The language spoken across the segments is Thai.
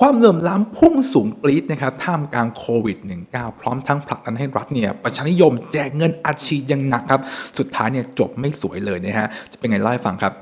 ความเหลื่อมล้ำพุ่งสูงปรี๊ดนะครับท่ามกลางโควิด -19 พร้อมทั้งผลักดันให้รัฐเนี่ยประชานิยมแจกเงินอัดฉีดยังหนักครับ สุดท้ายเนี่ยจบไม่สวยเลยนะฮะ จะเป็นไงเล่าให้ฟังครับ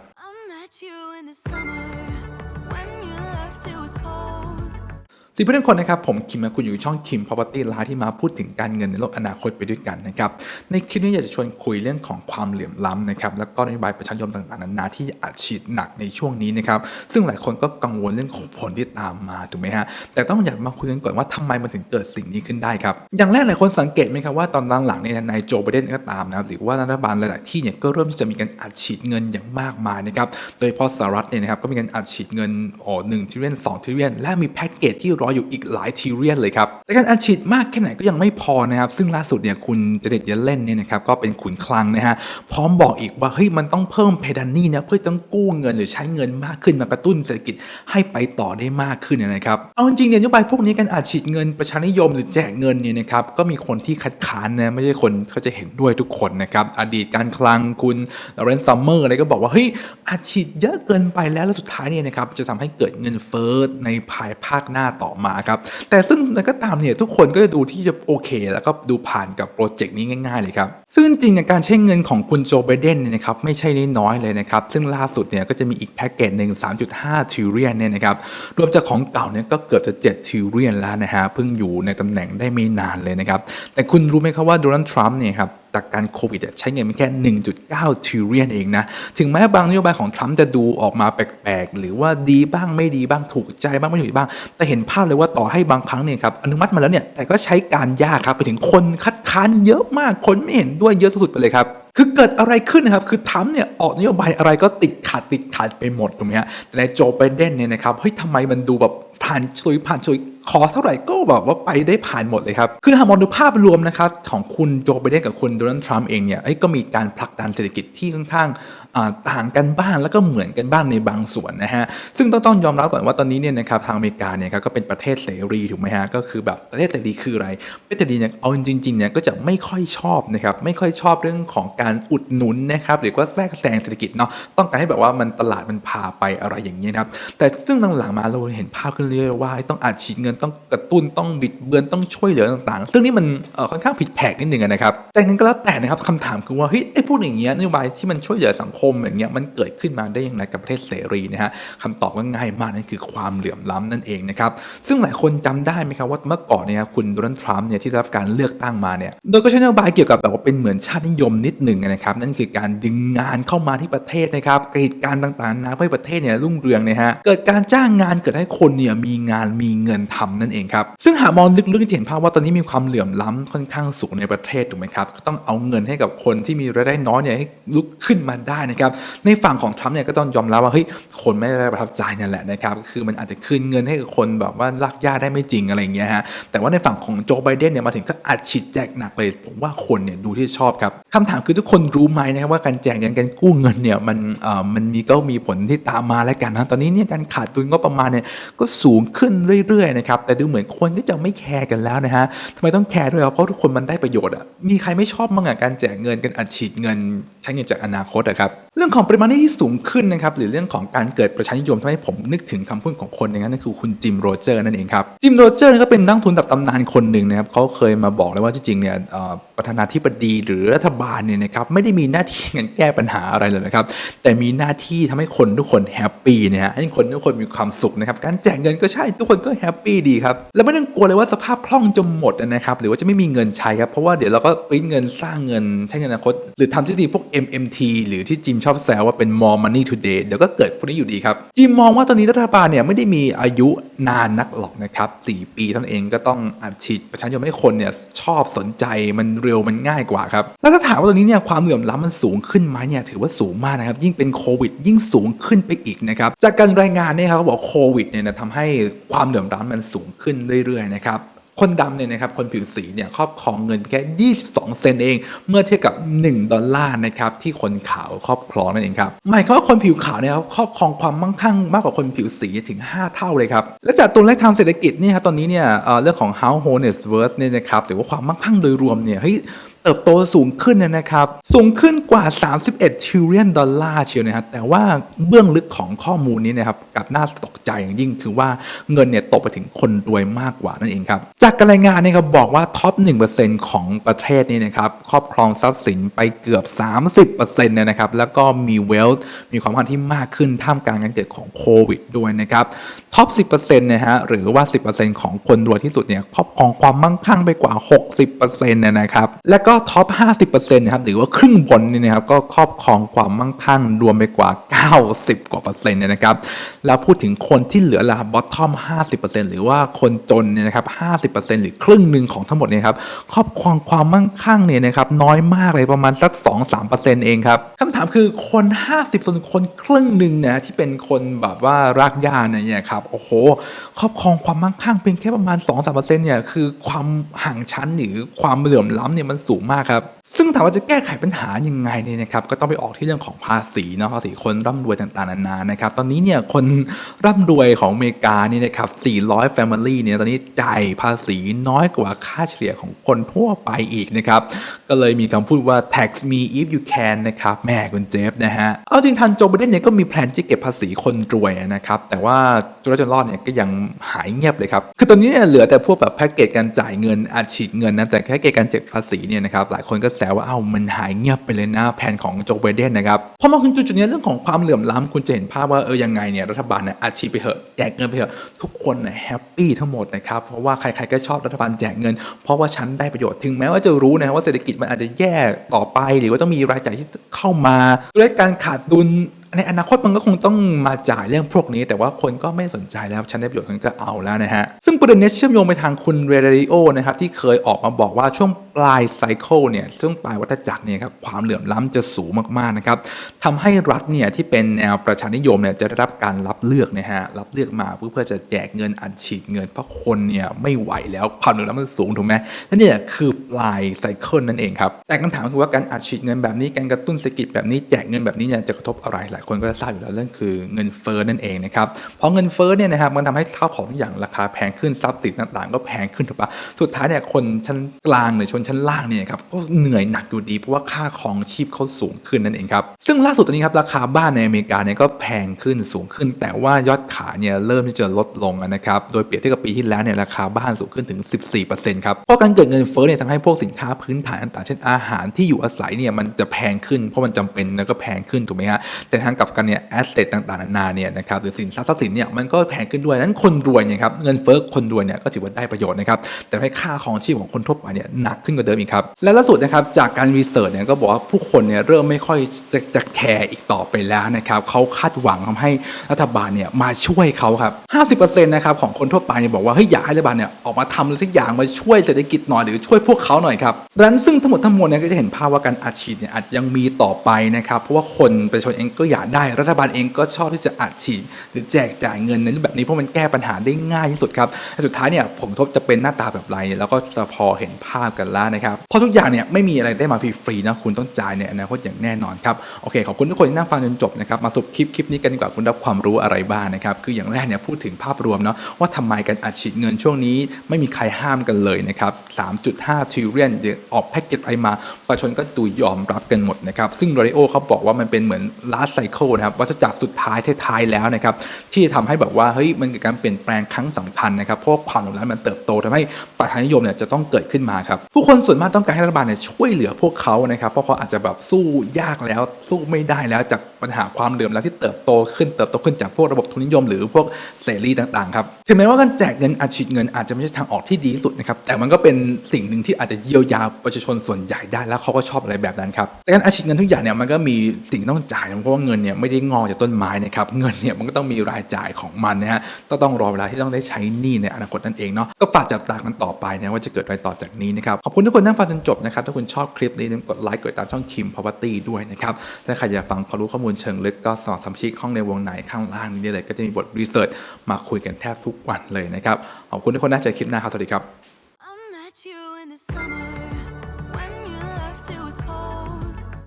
สวัสดีเพื่อนทุกคนนะครับผมคิมนะคุณอยู่ช่องคิม Property ไลฟ์ที่มาพูดถึงการเงินในโลกอนาคตไปด้วยกันนะครับในคลิปนี้อยากจะชวนคุยเรื่องของความเหลื่อมล้ำนะครับแล้วก็นโยบายประชาชนต่างๆนานาที่อัดฉีดหนักในช่วงนี้นะครับซึ่งหลายคนก็กังวลเรื่องของผลที่ตามมาถูกไหมฮะแต่ต้องอยากมาคุยกันก่อนว่าทำไมมันถึงเกิดสิ่งนี้ขึ้นได้ครับอย่างแรกหลายคนสังเกตไหมครับว่าตอนหลังๆเนี่ยนายโจไบเดนก็ตามนะครับหรือว่ารัฐบาลหลายๆที่เนี่ยก็เริ่มที่จะมีการอัดฉีดเงินอย่างมากมายนะครับโดยเฉพาะสหรัฐเนี่ยนะครับก็มีการอัดฉีดเงินอ๋อหนึ่งทิเรียนสองทิเรียนและมีแพ็กเกจที่รออยู่อีกหลายทิเรียนเลยครับ แต่การอัดฉีดมากแค่ไหนก็ยังไม่พอนะครับ ซึ่งล่าสุดเนี่ยคุณเจเน็ตเยเลนเนี่ยนะครับก็เป็นขุนคลังนะฮะ พร้อมบอกอีกว่าเฮ้ยมันต้องเพิ่มเพดานนี่นะเพื่อต้องกู้เงินหรือใช้เงินมากขึ้นมากระตุ้นเศรษฐกิจให้ไปต่อได้มากขึ้นนะครับ เอาจริงๆเนี่ยนโยบายพวกนี้การอัดฉีดเงินประชานิยมหรือแจกเงินเนี่ยนะครับก็มีคนที่คัดค้านนะไม่ใช่คนเขาจะเห็นด้วยทุกคนนะครับอดีตการคลังคุณลอเรนซ์ซัมเมอร์อะไรก็บอกว่าเฮ้ยอัดฉีดเยอะเกินไปแล้วแล้วสุดท้ายเนี่ยนะครับจะทำให้เกิดเงินเฟ้อในภายภาคหน้าต่อมาครับ แต่ซึ่งก็ตามเนี่ยทุกคนก็จะดูที่จะโอเค แล้วก็ดูผ่านกับโปรเจกต์นี้ง่ายๆเลยครับ ซึ่งจริงๆเนี่ยการใช้เงินของคุณโจไบเดนเนี่ยนะครับไม่ใช่น้อยๆเลยนะครับ ซึ่งล่าสุดเนี่ยก็จะมีอีกแพ็กเกจหนึ่ง3.5ทริเรียนเนี่ยนะครับรวมจากของเก่าเนี่ยก็เกือบจะ7ทริเรียนแล้วนะฮะเพิ่งอยู่ในตำแหน่งได้ไม่นานเลยนะครับแต่คุณรู้ไหมครับว่าโดนัลด์ทรัมป์เนี่ยครับ จากการโควิดใช้เงินแค่ 1.9ทริเรียนเองนะ ถึงแม้บางนโยบายของทรัมป์จะดูออกมาแปลกๆ หรือว่าดีบ้างไม่ดีบ้างถูกใจบ้างไม่ถูกใจบ้าง แต่เห็นภาพเลยว่าต่อให้บางครั้งเนี่ยครับอนุมัติมาแล้วเนี่ยแต่ก็ใช้การยากครับไปถึงคนคัดค้านเยอะมากคนไม่เห็นด้วยเยอะสุดๆไปเลยครับคือเกิดอะไรขึ้นนะครับ คือทรัมป์เนี่ยออกนโยบายอะไรก็ติดขัดติดขัดไปหมดถูกไหมฮะแต่ในโจไบเดนเนี่ยนะครับ เฮ้ยทำไมมันดูแบบผ่านชุยผ่านชุย ขอเท่าไหร่ก็แบบว่าไปได้ผ่านหมดเลยครับ คือหากมองดูภาพรวมนะครับของคุณโจไบเดนกับคุณโดนัลด์ทรัมป์เองเนี่ยเอ้ยก็มีการผลักดันเศรษฐกิจที่ค่อนข้างต่างกันบ้างแล้วก็เหมือนกันบ้างในบางส่วนนะฮะ ซึ่งต้องต้องยอมรับก่อนว่าตอนนี้เนี่ยนะครับทางอเมริกาเนี่ยครับก็เป็นประเทศเสรีถูกไหมฮะก็คือแบบประเทศเสรีคืออะไรประเทศเสรีเนี่ยเอาจริงๆเนี่ยก็จะไม่ค่อยชอบนะครับไม่ค่อยชอบเรื่องของการอุดหนุนนะครับหรือว่าแทรกแซงเศรษฐกิจเนาะต้องการให้แบบว่ามันตลาดมันพาไปอะไรอย่างเงี้ยนะครับแต่ซึ่งหลังๆมาเราเห็นภาพขึ้นเรื่อยๆว่าต้องอัดฉีดเงินต้องกระตุ้นต้องบิดเบือนต้องช่วยเหลือต่างๆ ซึ่งนี่มันค่อนข้างผิดแผกนิดนึงนะครับแต่งั้นก็แล้วแต่นะครับคำถามคือว่าเฮ้ยไอ้พวกอย่างเงี้ยนโยบายที่มันช่วยเหลือสังคมอย่างเงี้ยมันเกิดขึ้นมาได้อย่างไรกับประเทศเสรีนะฮะคำตอบก็ง่ายมากนั่นคือความเหลื่อมล้ำนั่นเองนะครับซึ่งหลายคนจำได้ไหมครับว่าเมื่อก่อนเนี่ยคุณโดนัลด์ทรัมป์เนี่ยที่ได้รับการเลือกตั้งมาเนี่ยโดยก็ใช้นโยบายเกี่ยวกับแบบว่าเป็นเหมือนชาตินิยมนิดหนึ่งนะครับนั่นคือการดึงงานเข้ามาที่ประเทศนะครับกิจการต่างๆนะเพื่อให้ประเทศเนี่ยรุ่งเรืองนะฮะเกิดการจ้างงานเกิดให้คนเนี่ยมีงานมีเงินทำนั่นเองครับ ซึ่งหากมองลึกๆจะเห็นภาพว่าตอนนี้มีความเหลื่อมล้ำค่อนข้างสูงในประเทศถูกไหมครับก็ต้องเอาเงินให้กับคนที่มีรายได้น้อยเนี่ยให้ลุกขึ้นมาได้นะครับในฝั่งของทรัมป์เนี่ยก็ต้องยอมรับว่าเฮ้ยคนไม่ได้ประทับใจนั่นแหละนะครับคือมันอาจจะคืนเงินให้กับคนแบบว่าลากย่าได้ไม่จริงอะไรอย่างเงี้ยฮะแต่ว่าในฝั่งของโจไบเดนเนี่ยมาถึงก็อัดฉีดแจกหนักเลยผมว่าคนเนี่ยดูที่ชอบครับคำถามคือทุกคนรู้ไหมนะครับว่าการแจกเงินการกู้เงินเนี่ยมันเอ่อมันมีก็มีผลที่ตามมาแล้วกันนะตอนนี้เนี่ยการขาดดุลงบประมาณเนี่ยก็สูงขึ้นเรื่อยๆนะครับแต่ดูเหมือนคนก็จะไม่แคร์กันแล้วนะฮะทำไมต้องแคร์ด้วยครับเพราะทุกคนมันได้ประโยชน์อะมีใครไม่ชอบมั่งอะการแจกเงินกันอัดฉีดเงินใช้เงินจากอนาคตอะครับ เรื่องของปริมาณที่สูงขึ้นนะครับหรือเรื่องของการเกิดประชานิยมทำให้ผมนึกถึงคำพูดของคนอย่างนั้นนั่นคือคุณจิมโรเจอร์นั่นเองครับจิมโรเจอร์ก็เป็นนักทุนแบบตำนานคนหนึ่งนะครับเขาเคยมาบอกเลยว่าจริงๆเนี่ยประธานาธิบดีหรือรัฐบาลเนี่ยนะครับไม่ได้มีหน้าที่ในการแก้ปัญหาอะไรเลยนะครับแต่มีหน้าที่ทำให้คนทุกคนแฮปปี้นะฮะให้คนทุกคนมีความสุขนะครับการแจกเงินก็ใช่ทุกคนก็แฮปปี้ดีครับแล้วไม่ต้องกลัวเลยว่าสภาพคล่องจะหมดนะครับหรือว่าจะไม่มีเงินใช้ครับเพราะว่าเดี๋ยวเราก็ปริ้นเงินสร้างเงินใช้เงินอนาคต หรือทำทฤษฎีพวก MMT หรือที่จิมชอบแซวว่าเป็น more money today เดี๋ยวก็เกิดพวกนี้อยู่ดีครับจิมมองว่าตอนนี้รัฐบาลเนี่ยไม่ได้มีอายุนานนักหรอกนะครับ4ปีท่านเองก็ต้องอัดฉีดประชาชนให้คนเนี่ยชอบสนใจมันเร็วมันง่ายกว่าครับแล้วถ้าถามว่าตอนนี้เนี่ยความเหลื่อมล้ำมันสูงขึ้นไหมเนี่ยถือว่าสูงมากนะครับยิ่งเป็นโควิด ยิ่งสูงขึ้นไปอีกนะครับจากการรายงานเนี่ยครับเขาบอกโควิดเนี่ยทำให้ความเหลื่อมล้ำมันสูงขึ้นเรื่อยๆนะครับ คนดำเนี่ยนะครับคนผิวสีเนี่ยครอบครองเงินเพียงแค่ 22 เซนเอง เมื่อเทียบกับ 1 ดอลลาร์นะครับที่คนขาวครอบครองนั่นเองครับหมายความว่าคนผิวขาวเนี่ยครับครอบครองความมั่งคั่งมากกว่าคนผิวสีถึง 5 เท่าเลยครับและจากตัวเลขทางเศรษฐกิจเนี่ยครับตอนนี้เนี่ยเอ่อเรื่องของ household net worth เนี่ยนะครับหรือว่าความมั่งคั่งโดยรวมเนี่ยเฮ้ย เติบโตสูงขึ้นนะครับ สูงขึ้นกว่า 31 trillion ดอลลาร์เชียวนะครับแต่ว่าเบื้องลึกของข้อมูลนี้นะครับกับน่าตกใจอย่างยิ่งคือว่าเงินเนี่ยตกไปถึงคนรวยมากกว่านั่นเองครับ จากการรายงานเนะครับบอกว่าท็อป 1%ของประเทศนี้นะครับครอบครองทรัพย์สินไปเกือบ 30%เนี่ยนะครับแล้วก็มีเวลต์มีความมั่งคั่งที่มากขึ้นท่ามกลางการเกิดของโควิดด้วยนะครับท็อป 10%นะฮะหรือว่า 10%ของคนรวยที่สุดเนี่ยครอบครองความมั่งคั่งไปกว่า 60%เนี่ยนะครับและก็ท็อป 50%นะครับหรือว่าครึ่งบนเนี่ยนะครับก็ครอบครองความมั่งคั่งรวมไปกว่า 90 กว่าเปอร์เซ็นต์เนี่ยนะครับ แล้วพูดถึงคนที่เหลือละบอททอม 50%หรือว่าคนจนเนี่ยนะครับ 50%หรือครึ่งหนึ่งของทั้งหมดเนี่ยครับครอบครองความมั่งคั่งเนี่ยนะครับน้อยมากเลยประมาณสัก 2-3%เองครับคำถามคือคน 50ส่วนคนครึ่งหนึ่งนะที่เป็นคนแบบว่ารากหญ้าเนี่ยครับโอ้โหครอบครองความมั่งคั่งเพียงแค่ประมาณ 2-3%เนี่ยคือความห่างชั้นหรือความเหลื่อมล้ำเนี่ยมันสูงมากครับ ซึ่งถามว่าจะแก้ไขปัญหายังไงเนี่ยนะครับก็ต้องไปออกที่เรื่องของภาษีเนาะภาษีคนร่ำรวยต่างๆนานานะครับตอนนี้เนี่ยคนร่ำรวยของอเมริกาเนี่ยนะครับ 400 family เนี่ยตอนนี้จ่ายภาษีน้อยกว่าค่าเฉลี่ยของคนทั่วไปอีกนะครับก็เลยมีคำพูดว่า tax me if you can นะครับแม่คุณเจฟนะฮะเอาจริงทันโจไบเดนเนี่ยก็มีแผนที่เก็บภาษีคนรวยนะครับแต่ว่าจุลจนรอดเนี่ยก็ยังหายเงียบเลยครับคือตอนนี้เนี่ยเหลือแต่พวกแบบแพ็กเกจการจ่ายเงินอาฉีดเงินนะแต่แพ็กเกจการเก็บภาษีเนี่ยนะครับหลายคนก็แซวว่าเอ้ามันหายเงียบไปเลยนะแผนของโจไบเดนนะครับพอมาถึงจุดๆนี้เรื่องของความเหลื่อมล้ำคุณจะเห็นภาพว่าเออยังไงเนี่ยรัฐบาลเนี่ยอาชีพไปเถอะแจกเงินไปเถอะทุกคนเนี่ยแฮปปี้ทั้งหมดนะครับเพราะว่าใครๆก็ชอบรัฐบาลแจกเงิน เพราะว่าฉันได้ประโยชน์ถึงแม้ว่าจะรู้นะว่าเศรษฐกิจมันอาจจะแย่ต่อไป หรือว่าต้องมีรายจ่ายที่เข้ามาด้วยการขาดดุล ในอนาคตมันก็คงต้องมาจ่ายเรื่องพวกนี้ แต่ว่าคนก็ไม่สนใจแล้วฉันได้ประโยชน์ฉันก็เอาแล้วนะฮะ ซึ่งประเด็นนี้เชื่อมโยงไปทางคุณเรเดริโอนะครับที่เคยออกมาบอกว่าช่วงปลายไซเคิลเนี่ยช่วงปลายวัฏจักรเนี่ยครับความเหลื่อมล้ำจะสูงมากๆนะครับทำให้รัฐเนี่ยที่เป็นแนวประชานิยมเนี่ยจะได้รับการรับเลือกนะฮะรับเลือกมาเพื่อเพื่อจะแจกเงินอัดฉีดเงินเพราะคนเนี่ยไม่ไหวแล้วความเหลื่อมล้ำมันสูงถูกไหมนั่นเนี่ยคือปลายไซเคิลนั่นเองครับแต่คำถามคือว่าการอัดฉีดเงินแบบนี้การกระตุ้นเศรษฐกิจแบบนี้แจกเงินแบบนี้เนี่ยจะกระทบอะไรหลายคนก็จะทราบอยู่แล้วเรื่องคือเงินเฟ้อนั่นเองนะครับเพราะเงินเฟ้อเนี่ยนะครับมันทำให้ข้าวของทุกอย่างราคาแพงขึ้นทรัพย์สินต่างๆ ก็แพงขึ้นถูกปะสุดท้ายเนี่ยคนชั้นกลางหรือชนชั้นล่างเนี่ยครับก็เหนื่อยหนักอยู่ดีเพราะว่าค่าครองชีพเขาสูงขึ้นนั่นเองครับซึ่งล่าสุดตอนนี้ครับราคาบ้านในอเมริกาเนี่ยก็แพงขึ้นสูงขึ้น แต่ว่ายอดขายเนี่ยเริ่มที่จะลดลงนะครับโดยเปรียบเทียบกับปีที่แล้วเนี่ยราคาบ้านสูงขึ้นถึง 14%ครับเพราะการเกิดเงินเฟ้อเนี่ยทำให้พวกสินค้าพื้นฐานต่างๆเช่นอาหารที่อยู่อาศัยเนี่ยมันจะแพงขึ้นเพราะมันจำเป็นแล้วก็แพงขึ้นถูกไหมฮะแต่ทางกับกันเนี่ยแอสเซทต่างๆนานาเนี่ยนะครับหรือสินทรัพย์ทรัพย์สินเนี่ยมันก็แพงขึ้นด้วยนั้นคนรวยเนี่ยครับเงินเฟ้อคนรวยเนี่ยก็ถือว่าได้ประโยชน์นะครับแต่ให้ค่าครองชีพของคนทั่วไปเนี่ยหนักขึ้นกว่าเดิมอีกครับและล่าสุดนะครับจากการรีเสิร์ชเนี่ยก็บอกว่าผู้คนเนี่ยเริ่มไม่ค่อยจะจะแคร์อีกต่อไปแล้วนะครับเขาคาดหวังทำให้รัฐบาลเนี่ยมาช่วยเขาครับ50%นะครับของคนทั่วไปเนี่ยบอกว่าเฮ้ยอยากให้รัฐบาลเนี่ยออกมาทำอะไรสักอย่างมาช่วยเศรษฐกิจหน่อยหรือช่วยพวกเขาหน่อยครับดังนั้นซึ่งทั้งหมดทั้งมวลเนี่ยก็จะเห็นภาพว่าการอาชีพเนี่ยอาจจะยังมีต่อไปนะครับเพราะว่าคนประชาชนเองก็อยากได้ รัฐบาลเองก็ชอบที่จะอัดฉีดหรือแจกจ่ายเงินในรูปแบบนี้เพราะมันแก้ปัญหาได้ง่ายที่สุดครับแต่สุดท้ายเนี่ยผลทบจะเป็นหน้าตาแบบไรแล้วก็จะพอเห็นภาพกันแล้วนะครับเพราะทุกอย่างเนี่ยไม่มีอะไรได้มาฟรีๆนะคุณต้องจ่ายในอนาคตอย่างแน่นอนครับโอเคขอบคุณทุกคนที่นั่งฟังจนจบนะครับมาสรุปคลิปคลิปนี้กันดีกว่าคุณรับความรู้อะไรบ้างนะครับคืออย่างแรกเนี่ยพูดถึงภาพรวมเนาะว่าทำไมการอัดฉีดเงินช่วงนี้ ไม่มีใครห้ามกันเลยนะครับ 3.5 trillion เดี๋ยวออกแพ็กเกจอะไรมาประชาชนก็ดูยอมรับกันหมดนะครับซึ่งโรดิโอเขาบอกว่ามันเป็นเหมือน last cycle นะครับวัฏจักรสุดท้ายท้ายแล้วนะครับที่จะทำให้แบบว่าเฮ้ยมันเกิดการเปลี่ยนแปลงครั้งสำคัญนะครับเพราะความเหลื่อมล้ำมันเติบโตทำให้ประชานิยมเนี่ยจะต้องเกิดขึ้นมาครับผู้คนส่วนมากต้องการให้รัฐบาลเนี่ยช่วยเหลือพวกเขานะครับเพราะเขาอาจจะแบบสู้ยากแล้วสู้ไม่ได้แล้วจากปัญหาความเหลื่อมล้ำที่เติบโตขึ้นเติบโตขึ้นจากพวกระบบทุนนิยม หรือพวกเสรีต่างๆครับถึงแม้ว่าการแจกเงินอัดฉีดเงินอาจจะไม่ใช่ทางออกที่ดีที่สุดนะครับแต่มันก็เป็นสิ่งหนึ่งที่อาจจะเยียวยาประชาชนส่วนใหญ่ได้แล้วเขาก็ชอบอะไรแบบนั้นครับแต่การอัดฉีดเงินทุกอย่างเนี่ยมันก็มีสิ่งต้องจ่ายเพราะว่าเงินเนี่ยไม่ได้งอกจากต้นไม้นะครับเงินเนี่ยมันก็ต้องมีรายจ่ายของมันนะฮะต้องต้องรอเวลาที่ต้องได้ใช้หนี้ในอนาคตนั่นเองเนาะก็ฝากจับตากันต่อไปนะว่าจะเกิดอะไรต่อจากนี้นะครับขอบคุณทุกคนนั่งฟังจนจบนะครับถ้าคุณชอบคลิปนี้อย่าลืมกดไลค์กดติดตามช่องคิมพาวเวอร์ตี้ด้วยนะครับถ้าใครอยากฟังความรู้ข้อมูลเชิงลึกก็สมัครสมาชิกห้องในวงไหนข้างล่างนี้ได้เลยก็จะมีบทรีเสิร์ชมาคุยกันแทบทุกวันเลยนะครับขอบคุณทุกคนนะเจอคลิปหน้าครับสวัสดีครับ